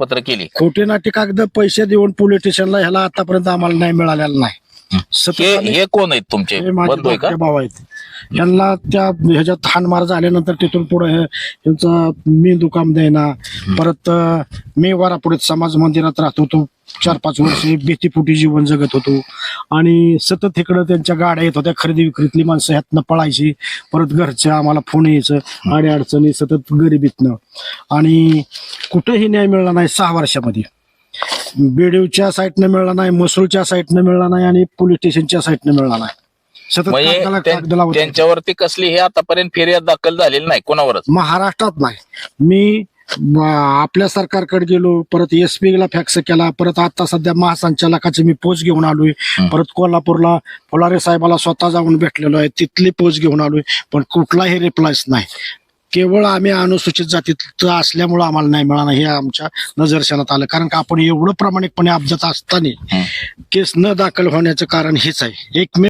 पत्र केली. खोटे नाटे कागद पैसे देऊन पोलीस स्टेशनला ह्याला आतापर्यंत आम्हाला नाही मिळालेला नाही. हे. हे कोण आहेत तुमचे? हे माझे बंधू आहे का? धाकटे भाऊ आहेत. यांना त्या ह्याच्यात हाणमार झाल्यानंतर तिथून पुढे यांचा मेंदू काम देना परत अं, मी वारापुढे समाज मंदिरात राहत होतो चार पाच वर्ष भीतीपुटी जीवन जगत होतो. आणि सतत इकडं त्यांच्या गाड्या येत होत्या खरेदी विक्रीतली माणसं ह्यातनं पळायची परत घरच्या आम्हाला फोन यायचं आडी अडचणी सतत गरिबीतनं आणि कुठेही न्याय मिळाला नाही सहा वर्षामध्ये. बेडीवच्या साईटनं मिळाला नाही मसूरच्या साईटनं मिळाला नाही आणि पोलीस स्टेशनच्या साईटनं मिळाला नाही. सतत म्हणजे कागदाला त्यां- कागद लावत होते. त्यांच्यावरती कसली हे आतापर्यंत फिर्याद दाखल झालेली नाही कोणावरच? महाराष्ट्रात नाही. मी म, आपल्या सरकारकडे गेलो परत एस ला फॅक्स केला परत आता सध्या महासंचालकाची मी पोच घेऊन आलोय. परत कोल्हापूरला फुलारे साहेबाला स्वतः जाऊन भेटलेलो आहे तिथली पोच घेऊन आलोय पण कुठलाही रिप्लायच नाही. केवळ आम्ही अनुसूचित जातीत असल्यामुळं आम्हाला नाही मिळालं हे आमच्या नजरशानात आलं. कारण का आपण एवढं प्रामाणिकपणे अपजात असताना केस न दाखल होण्याचं कारण हेच आहे. एक